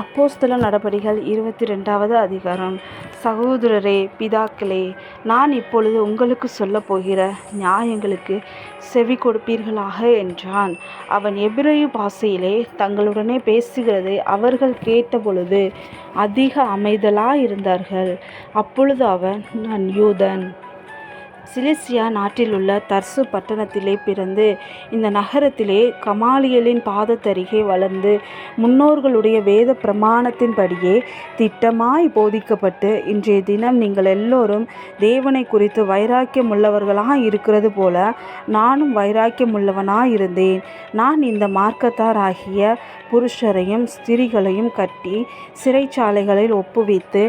அப்போஸ்தல நடபடிகள் இருபத்தி ரெண்டாவது அதிகாரம். சகோதரரே பிதாக்களே நான் இப்பொழுது உங்களுக்கு சொல்லப் போகிற நியாயங்களுக்கு செவி கொடுப்பீர்களாக என்றான். அவன் எபிரேய பாஷையிலே தங்களுடனே பேசுகிறதை அவர்கள் கேட்டபொழுது அதிக அமைதலாக இருந்தார்கள் அப்பொழுது அவன் நான் யூதன். சிலிசியா நாட்டிலுள்ள தர்சு பட்டணத்திலே பிறந்து இந்த நகரத்திலே கமாலியலின் பாதத்தருகே வளர்ந்து முன்னோர்களுடைய வேத பிரமாணத்தின்படியே திட்டமாய் போதிக்கப்பட்டு இன்றைய தினம் நீங்கள் எல்லோரும் தேவனை குறித்து வைராக்கியம் உள்ளவர்களாக இருக்கிறது போல நானும் வைராக்கியம் உள்ளவனாக இருந்தேன் நான் இந்த மார்க்கத்தாராகிய புருஷரையும் ஸ்திரிகளையும் கட்டி சிறைச்சாலைகளில் ஒப்புவித்து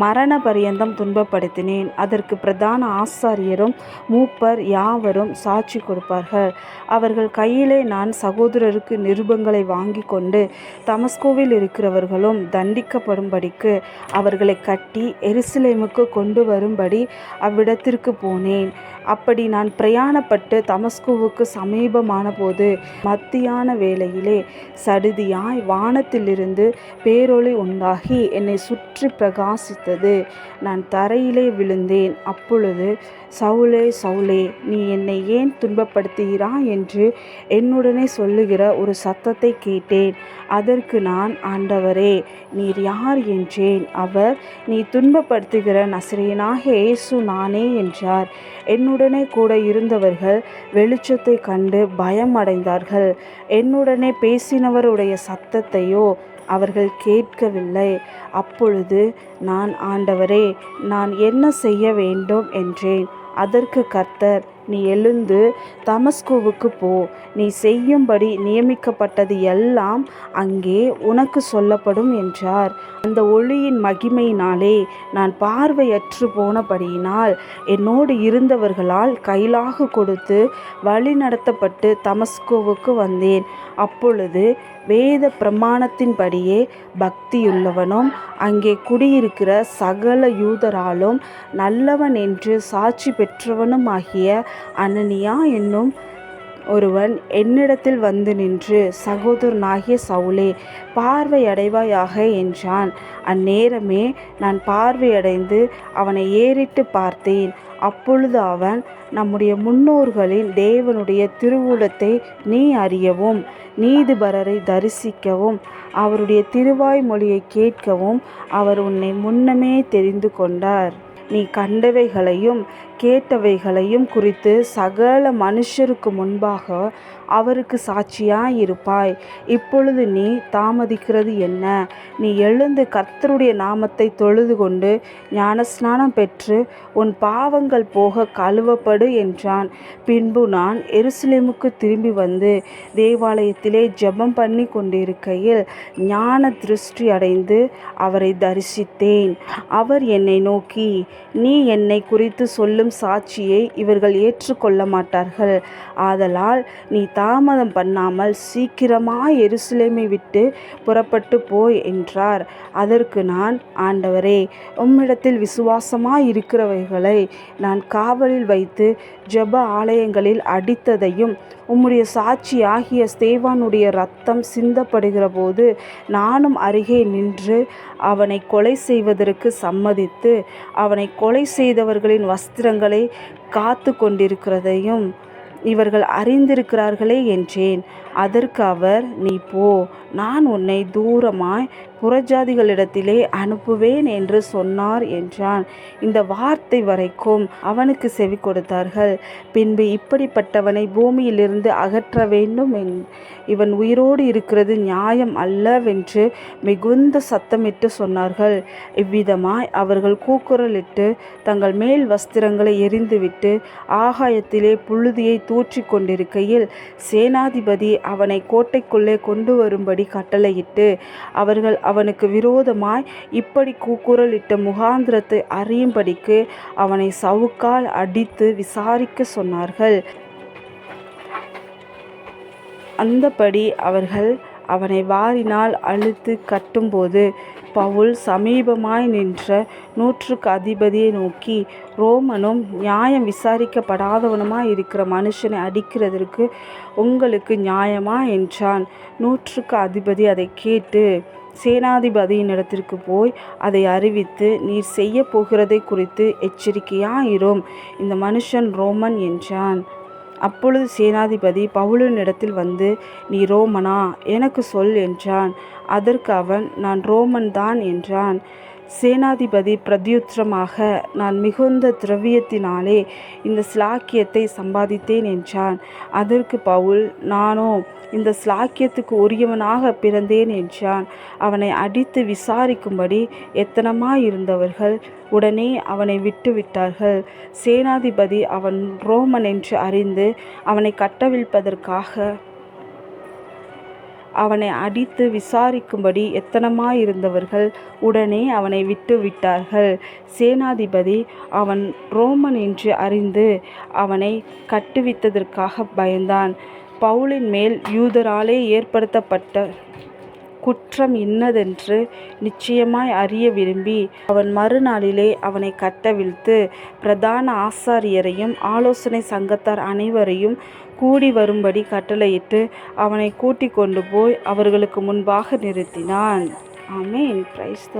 மரண பரியந்தம் துன்பப்படுத்தினேன். அதற்கு பிரதான ஆசாரியரும் மூப்பர் யாவரும் சாட்சி கொடுப்பார்கள். அவர்கள் கையிலே நான் சகோதரருக்கு நிருபங்களை வாங்கி கொண்டு தமஸ்கோவில் இருக்கிறவர்களும் தண்டிக்கப்படும்படிக்கு அவர்களை கட்டி எருசலேமுக்கு கொண்டு வரும்படி அவ்விடத்திற்கு போனேன். அப்படி நான் பிரயாணப்பட்டு தமஸ்கோவுக்கு சமீபமான போது மத்தியான வேளையிலே மிகுதியாய் வானத்திலிருந்து பேரொளி உண்டாகி என்னை சுற்றி பிரகாசித்தது. நான் தரையிலே விழுந்தேன். அப்பொழுது சவுலே சவுலே நீ என்னை ஏன் துன்பப்படுத்துகிறாய்? என்று என்னுடனே சொல்லுகிற ஒரு சத்தத்தை கேட்டேன். அதற்கு நான் ஆண்டவரே நீர் யார்? என்றேன். அவர் நீ துன்பப்படுத்துகிற நசிரியனாக இயேசு நானே என்றார். என்னுடனே கூட இருந்தவர்கள் வெளிச்சத்தை கண்டு பயம் அடைந்தார்கள் என்னுடனே பேசினவருடைய சத்தத்தையோ அவர்கள் கேட்கவில்லை. அப்பொழுது நான் ஆண்டவரே நான் என்ன செய்ய வேண்டும்? என்றேன். அதற்கு கர்த்தர் நீ எழுந்து தமஸ்குவுக்கு போ. நீ செய்யும்படி நியமிக்கப்பட்டது எல்லாம் அங்கே உனக்கு சொல்லப்படும் என்றார். அந்த ஒளியின் மகிமையினாலே நான் பார்வையற்று போனபடியினால் என்னோடு இருந்தவர்களால் கைலாக கொடுத்து வழி நடத்தப்பட்டு தமஸ்கோவுக்கு வந்தேன். அப்பொழுது வேத பிரமாணத்தின்படியே பக்தியுள்ளவனும் அங்கே குடியிருக்கிற சகல யூதராலும் நல்லவன் என்று சாட்சி பெற்றவனும் ஆகிய அனனியா என்னும் ஒருவன் என்னிடத்தில் வந்து நின்று சகோதரனாகிய சவுலே பார்வையடைவாயாக என்றான். அந்நேரமே நான் பார்வையடைந்து அவனை ஏறிட்டு பார்த்தேன். அப்பொழுது அவன் நம்முடைய முன்னோர்களின் தேவனுடைய திருவுளத்தை நீ அறியவும் நீதிபரரை தரிசிக்கவும் அவருடைய திருவாய்மொழியை கேட்கவும் அவர் உன்னை முன்னமே தெரிந்து கொண்டார். நீ கண்டவைகளையும் கேட்டவைகளையும் குறித்து சகல மனுஷருக்கு முன்பாக அவருக்கு சாட்சியாயிருப்பாய் இப்பொழுது நீ தாமதிக்கிறது என்ன? நீ எழுந்து கர்த்தருடைய நாமத்தை தொழுது கொண்டு ஞானஸ்நானம் பெற்று உன் பாவங்கள் போக கழுவப்படு என்றான். பின்பு நான் எருசலேமுக்கு திரும்பி வந்து தேவாலயத்திலே ஜெபம் பண்ணி கொண்டிருக்கையில் ஞான திருஷ்டி அடைந்து அவரை தரிசித்தேன். அவர் என்னை நோக்கி நீ என்னை குறித்து சொல்லும் சாட்சியை இவர்கள் ஏற்றுக்கொள்ள மாட்டார்கள். ஆதலால் நீ தாமதம் பண்ணாமல் சீக்கிரமாய் எருசலேமை விட்டு புறப்பட்டு போய் என்றார். அதற்கு நான் ஆண்டவரே உம்மிடத்தில் விசுவாசமாய் இருக்கிறவைகளை நான் காவலில் வைத்து ஜெப ஆலயங்களில் அடித்ததையும் உம்முடைய சாட்சி ஆகிய ஸ்தேவானுடைய ரத்தம் சிந்தப்படுகிற போது நானும் அருகே நின்று அவனை கொலை செய்வதற்கு சம்மதித்து அவனை கொலை செய்தவர்களின் வஸ்திரங்களை காத்து கொண்டிருக்கிறதையும் இவர்கள் அறிந்திருக்கிறார்களே என்றேன். அதற்கு அவர் நீ போ நான் உன்னை தூரமாய் புறஜாதிகளிடத்திலே அனுப்புவேன் என்று சொன்னார் என்றான். இந்த வார்த்தை வரைக்கும் அவனுக்கு செவி கொடுத்தார்கள். பின்பு இப்படிப்பட்டவனை பூமியிலிருந்து அகற்ற வேண்டும் என் இவன் உயிரோடு இருக்கிறது நியாயம் அல்லவென்று மிகுந்த சத்தமிட்டு சொன்னார்கள். இவ்விதமாய் அவர்கள் கூக்குரலிட்டு தங்கள் மேல் வஸ்திரங்களை எரிந்துவிட்டு ஆகாயத்திலே புழுதியை தூற்றி கொண்டிருக்கையில் சேனாதிபதி அவனை கோட்டைக்குள்ளே கொண்டு வரும்படி கட்டளையிட்டு அவர்கள் அவனுக்கு விரோதமாய் இப்படி கூக்குரலிட்ட முகாந்திரத்தை அறியும்படிக்கு அவனை சவுக்கால் அடித்து விசாரிக்க சொன்னார்கள். அந்தபடி அவர்கள் அவனை வாரினால் அழுத்து கட்டும்போது பவுல் சமீபமாய் நின்ற நூற்றுக்கு அதிபதியை நோக்கி ரோமனும் நியாயம் விசாரிக்கப்படாதவனுமாய் இருக்கிற மனுஷனை அடிக்கிறதற்கு உங்களுக்கு நியாயமா? என்றான். நூற்றுக்கு அதிபதி அதை கேட்டு சேனாதிபதியினிடத்திற்கு போய் அதை அறிவித்து நீர் செய்ய போகிறதை குறித்து எச்சரிக்கையாயிரும். இந்த மனுஷன் ரோமன் என்றான். அப்பொழுது சேனாதிபதி பவுலினிடத்தில் வந்து நீ ரோமனா? எனக்கு சொல் என்றான். அதற்கு அவன் நான் ரோமன் தான் என்றான். சேனாதிபதி பிரத்யுத்தரமாக நான் மிகுந்த திரவியத்தினாலே இந்த ஸ்லாக்கியத்தை சம்பாதித்தேன் என்றான். அதற்கு பவுல் நானோ இந்த ஸ்லாக்கியத்துக்கு உரியவனாக பிறந்தேன் என்றான். அவனை அடித்து விசாரிக்கும்படி எத்தனமாயிருந்தவர்கள் உடனே அவனை விட்டுவிட்டார்கள். சேனாதிபதி அவன் ரோமன் என்று அறிந்து அவனை கட்டவிழ்ப்பதற்காக அவனை அடித்து விசாரிக்கும்படி எத்தனமாயிருந்தவர்கள் உடனே அவனை விட்டு விட்டார்கள். சேனாதிபதி அவன் ரோமன் என்று அறிந்து அவனை கட்டுவித்ததற்காக பயந்தான். பவுலின் மேல் யூதராலே ஏற்படுத்தப்பட்ட குற்றம் இன்னதென்று நிச்சயமாய் அறிய விரும்பி அவன் மறுநாளிலே அவனை கட்டவிழ்த்து பிரதான ஆசாரியரையும் ஆலோசனை சங்கத்தார் அனைவரையும் கூடி வரும்படி கட்டளையிட்டு அவனை கூட்டிக் கொண்டு போய் அவர்களுக்கு முன்பாக நிறுத்தினான். ஆமேன். பிரைஸ்